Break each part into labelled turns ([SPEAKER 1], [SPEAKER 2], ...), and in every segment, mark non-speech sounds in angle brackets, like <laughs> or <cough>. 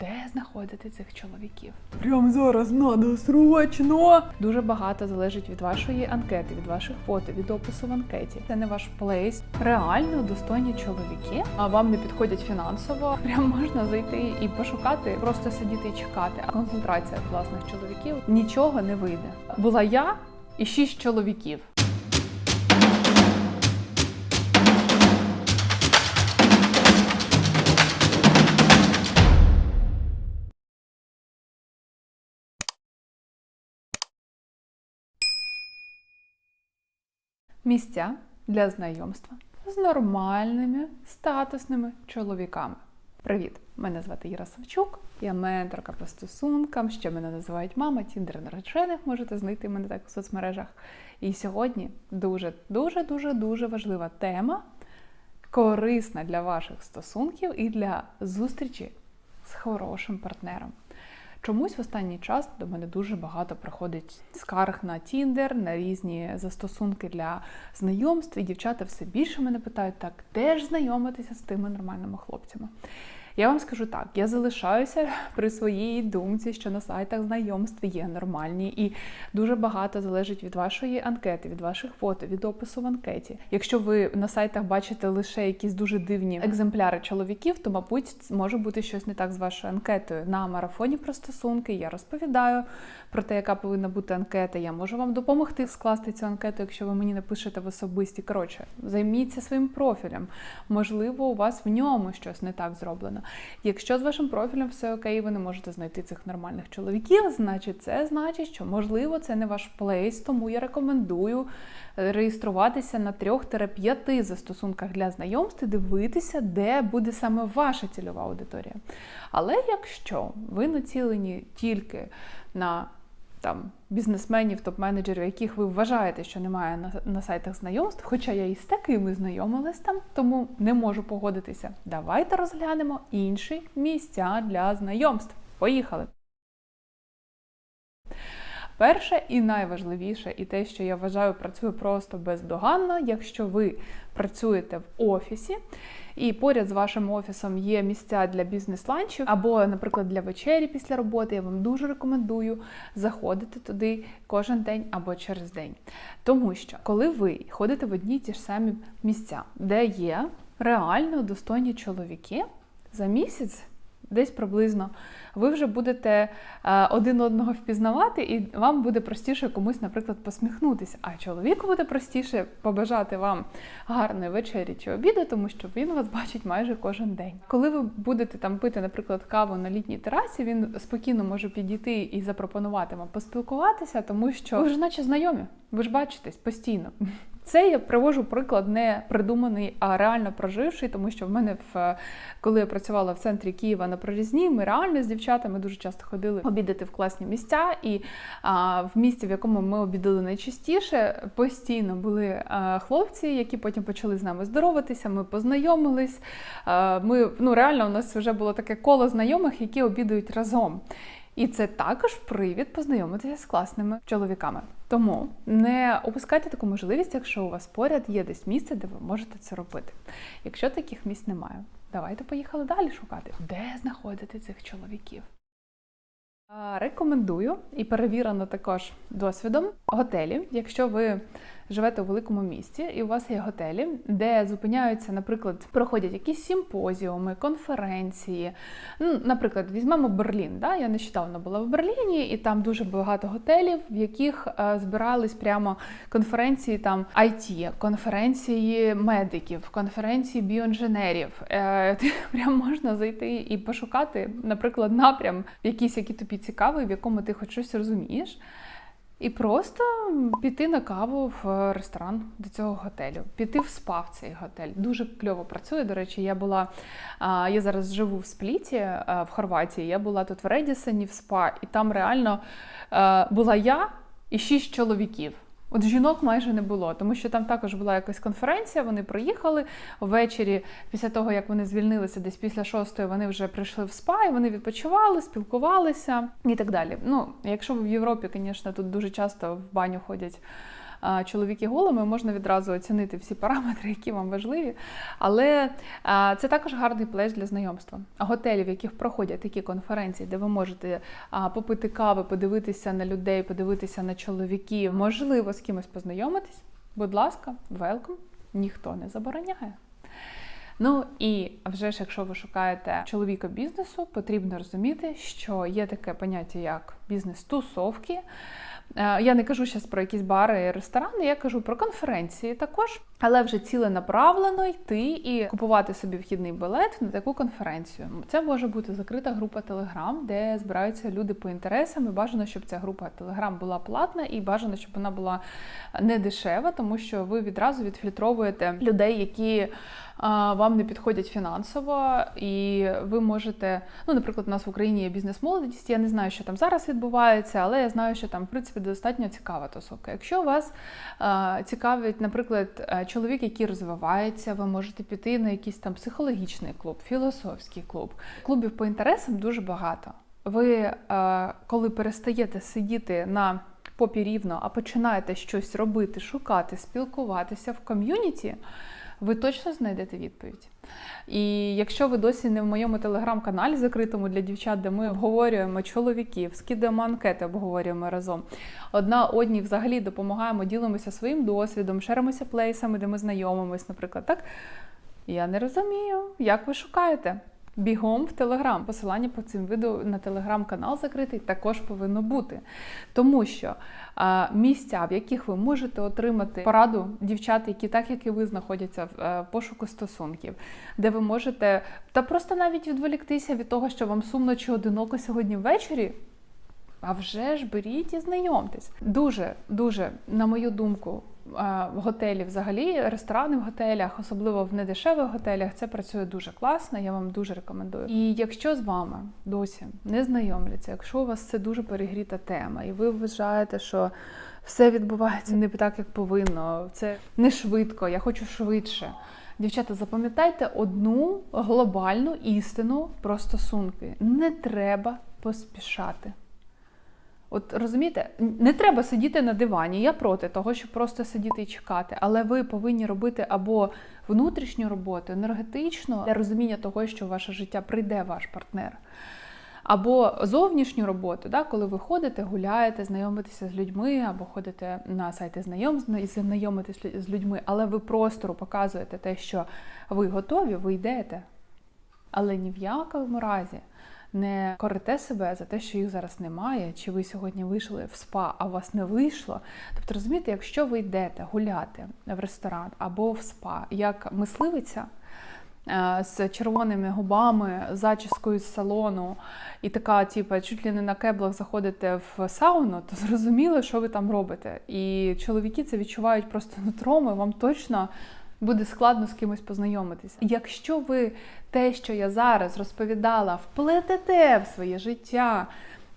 [SPEAKER 1] де знаходити цих чоловіків. Прямо зараз надо срочно. Дуже багато залежить від вашої анкети, від ваших фото, від опису в анкеті. Це не ваш плейс. Реально достойні чоловіки, а вам не підходять фінансово. <laughs> Прям можна зайти і пошукати, просто сидіти і чекати. А концентрація класних чоловіків нічого не вийде. Була я і шість чоловіків. Місця для знайомства з нормальними статусними чоловіками. Привіт! Мене звати Іра Савчук, я менторка по стосункам, ще мене називають мама, тіндер наречених, можете знайти мене так в соцмережах. І сьогодні дуже, дуже, дуже, дуже важлива тема, корисна для ваших стосунків і для зустрічі з хорошим партнером. Чомусь в останній час до мене дуже багато приходить скарг на Тіндер, на різні застосунки для знайомств, і дівчата все більше мене питають, так де ж знайомитися з тими нормальними хлопцями. Я вам скажу так: я залишаюся <laughs> при своїй думці, що на сайтах знайомств є нормальні, і дуже багато залежить від вашої анкети, від ваших фото, від опису в анкеті. Якщо ви на сайтах бачите лише якісь дуже дивні екземпляри чоловіків, то мабуть може бути щось не так з вашою анкетою. На марафоні про стосунки я розповідаю про те, яка повинна бути анкета. Я можу вам допомогти скласти цю анкету, якщо ви мені напишете в особисті. Коротше, займіться своїм профілем. Можливо, у вас в ньому щось не так зроблено. Якщо з вашим профілем все окей, ви не можете знайти цих нормальних чоловіків, значить це значить, що можливо це не ваш плейс, тому я рекомендую реєструватися на 3-5 застосунках для знайомств і дивитися, де буде саме ваша цільова аудиторія. Але якщо ви націлені тільки на там бізнесменів, топ-менеджерів, яких ви вважаєте, що немає на, на сайтах знайомств, хоча я і з такими знайомилась там, тому не можу погодитися. Давайте розглянемо інші місця для знайомств. Поїхали! Перше і найважливіше, і те, що я вважаю, працює просто бездоганно, якщо ви працюєте в офісі, і поряд з вашим офісом є місця для бізнес-ланчів, або, наприклад, для вечері після роботи, я вам дуже рекомендую заходити туди кожен день або через день. Тому що, коли ви ходите в одні ті ж самі місця, де є реально достойні чоловіки, за місяць. Десь приблизно ви вже будете е, один одного впізнавати, і вам буде простіше комусь, наприклад, посміхнутися. А чоловіку буде простіше побажати вам гарної вечері чи обіду, тому що він вас бачить майже кожен день. Коли ви будете там пити, наприклад, каву на літній терасі, він спокійно може підійти і запропонувати вам поспілкуватися, тому що ви ж наче знайомі, ви ж бачитесь постійно. Це я привожу приклад не придуманий, а реально проживший, тому що в мене в коли я працювала в центрі Києва на прорізні, ми реально з дівчатами дуже часто ходили обідати в класні місця. І а, в місті, в якому ми обідали найчастіше, постійно були а, хлопці, які потім почали з нами здороватися. Ми познайомились. А, ми ну реально у нас вже було таке коло знайомих, які обідають разом. І це також привід познайомитися з класними чоловіками. Тому не опускайте таку можливість, якщо у вас поряд є десь місце, де ви можете це робити. Якщо таких місць немає, давайте поїхали далі шукати, де знаходити цих чоловіків. Рекомендую і перевірено також досвідом готелі, якщо ви живете у великому місті, і у вас є готелі, де зупиняються, наприклад, проходять якісь симпозіуми, конференції. Ну, Наприклад, візьмемо Берлін. Да? Я нещодавно була в Берліні, і там дуже багато готелів, в яких е, збирались прямо конференції там IT, конференції медиків, конференції біоінженерів. Е, <laughs> прям можна зайти і пошукати, наприклад, напрям, якийсь, який тобі цікавий, в якому ти хоч щось розумієш. І просто піти на каву в ресторан до цього готелю, піти в спа в цей готель. Дуже кльово працює. До речі, я була я зараз живу в Спліті в Хорватії. Я була тут в Редісоні в спа, і там реально була я і шість чоловіків. От жінок майже не було, тому що там також була якась конференція. Вони приїхали ввечері, після того як вони звільнилися, десь після шостої вони вже прийшли в спа, і вони відпочивали, спілкувалися і так далі. Ну, якщо в Європі, звісно, тут дуже часто в баню ходять чоловіки голими, можна відразу оцінити всі параметри, які вам важливі. Але це також гарний плеч для знайомства. Готелі, в яких проходять такі конференції, де ви можете попити кави, подивитися на людей, подивитися на чоловіків, можливо, з кимось познайомитись. Будь ласка, велком, ніхто не забороняє. Ну і вже ж, якщо ви шукаєте чоловіка бізнесу, потрібно розуміти, що є таке поняття як бізнес-тусовки. Е, Я не кажу зараз про якісь бари і ресторани, я кажу про конференції також, але вже ціленаправлено йти і купувати собі вхідний білет на таку конференцію. Це може бути закрита група Telegram, де збираються люди по інтересам. І бажано, щоб ця група Telegram була платна, і бажано, щоб вона була не дешева, тому що ви відразу відфільтровуєте людей, які вам не підходять фінансово, і ви можете, ну, наприклад, у нас в Україні є бізнес-молодість. Я не знаю, що там зараз відбувається, але я знаю, що там, в принципі, достатньо цікава тусовка. Якщо вас цікавить, наприклад, чоловік, який розвивається, ви можете піти на якийсь там психологічний клуб, філософський клуб. Клубів по інтересам дуже багато. Ви, коли перестаєте сидіти на попі рівно, а починаєте щось робити, шукати, спілкуватися в ком'юніті, ви точно знайдете відповідь. І якщо ви досі не в моєму телеграм-каналі, закритому для дівчат, де ми обговорюємо чоловіків, скидаємо анкети, обговорюємо разом. Одна одній взагалі допомагаємо, ділимося своїм досвідом, шеримося плейсами, де ми знайомимось, наприклад, так. Я не розумію, як ви шукаєте. Бігом в Телеграм. Посилання по цим відео на телеграм-канал закритий також повинно бути. Тому що а, місця, в яких ви можете отримати пораду дівчат, які так як і ви знаходяться в е, пошуку стосунків, де ви можете та просто навіть відволіктися від того, що вам сумно чи одиноко сьогодні ввечері. А вже ж беріть і знайомтесь. Дуже, дуже, на мою думку, готелі взагалі, ресторани в готелях, особливо в недешевих готелях, це працює дуже класно. Я вам дуже рекомендую. І якщо з вами досі не знайомляться, якщо у вас це дуже перегріта тема, і ви вважаєте, що все відбувається не так, як повинно, це не швидко, я хочу швидше. Дівчата, запам'ятайте одну глобальну істину про стосунки: не треба поспішати. От розумієте, не треба сидіти на дивані. Я проти того, щоб просто сидіти і чекати. Але ви повинні робити або внутрішню роботу, енергетично для розуміння того, що в ваше життя прийде ваш партнер. Або зовнішню роботу, да, коли ви ходите, гуляєте, знайомитеся з людьми, або ходите на сайти знайомств і знайомитесь з людьми, але ви простору показуєте те, що ви готові, ви йдете. Але ні в якому разі не корите себе за те, що їх зараз немає, чи ви сьогодні вийшли в спа, а у вас не вийшло. Тобто, розумієте, якщо ви йдете гуляти в ресторан або в спа, як мисливиця. е, З червоними губами, зачіскою з салону, і така, типу, чуть ли не на кеблах заходите в сауну, то зрозуміло, що ви там робите. І чоловіки це відчувають просто нутром, і вам точно буде складно з кимось познайомитися. Якщо ви те, що я зараз розповідала, вплетете в своє життя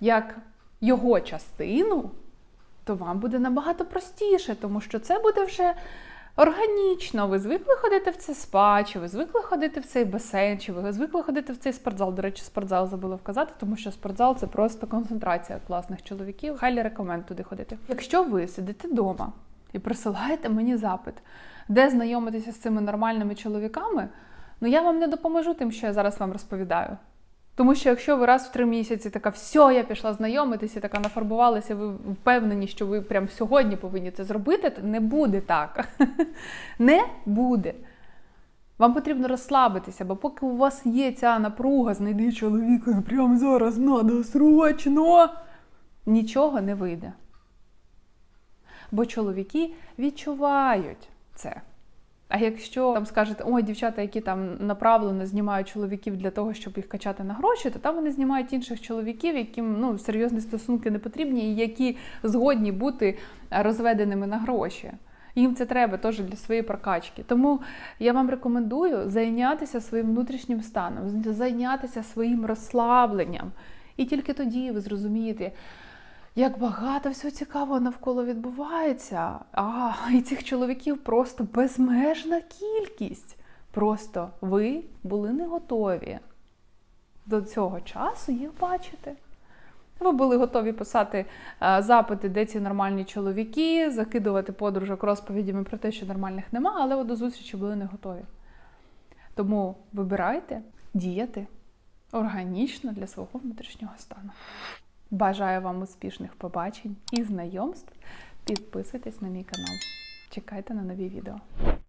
[SPEAKER 1] як його частину, то вам буде набагато простіше, тому що це буде вже органічно. Ви звикли ходити в це спа, чи ви звикли ходити в цей басейн, чи ви звикли ходити в цей спортзал. До речі, спортзал забула вказати, тому що спортзал це просто концентрація класних чоловіків. Хайлі рекоменд туди ходити. Якщо ви сидите вдома і присилаєте мені запит, де знайомитися з цими нормальними чоловіками, ну я вам не допоможу тим, що я зараз вам розповідаю. Тому що якщо ви раз в три місяці така, все, я пішла знайомитися, така нафарбувалася, ви впевнені, що ви прямо сьогодні повинні це зробити, то не буде так. <laughs> Не буде. Вам потрібно розслабитися, бо поки у вас є ця напруга, знайди чоловіка прямо зараз надо срочно, нічого не вийде. Бо чоловіки відчувають це. А якщо там скажете, ой, дівчата, які там направлено знімають чоловіків для того, щоб їх качати на гроші, то там вони знімають інших чоловіків, яким ну, серйозні стосунки не потрібні, і які згодні бути розведеними на гроші. Їм це треба теж для своєї прокачки. Тому я вам рекомендую зайнятися своїм внутрішнім станом, зайнятися своїм розслабленням. І тільки тоді ви зрозумієте, як багато всього цікавого навколо відбувається. А, і цих чоловіків просто безмежна кількість. Просто ви були не готові до цього часу їх бачити. Ви були готові писати е, запити, де ці нормальні чоловіки, закидувати подружок розповідями про те, що нормальних нема, але от до зустрічі були не готові. Тому вибирайте діяти органічно для свого внутрішнього стану. Бажаю вам успішних побачень і знайомств. Підписуйтесь на мій канал. Чекайте на нові відео.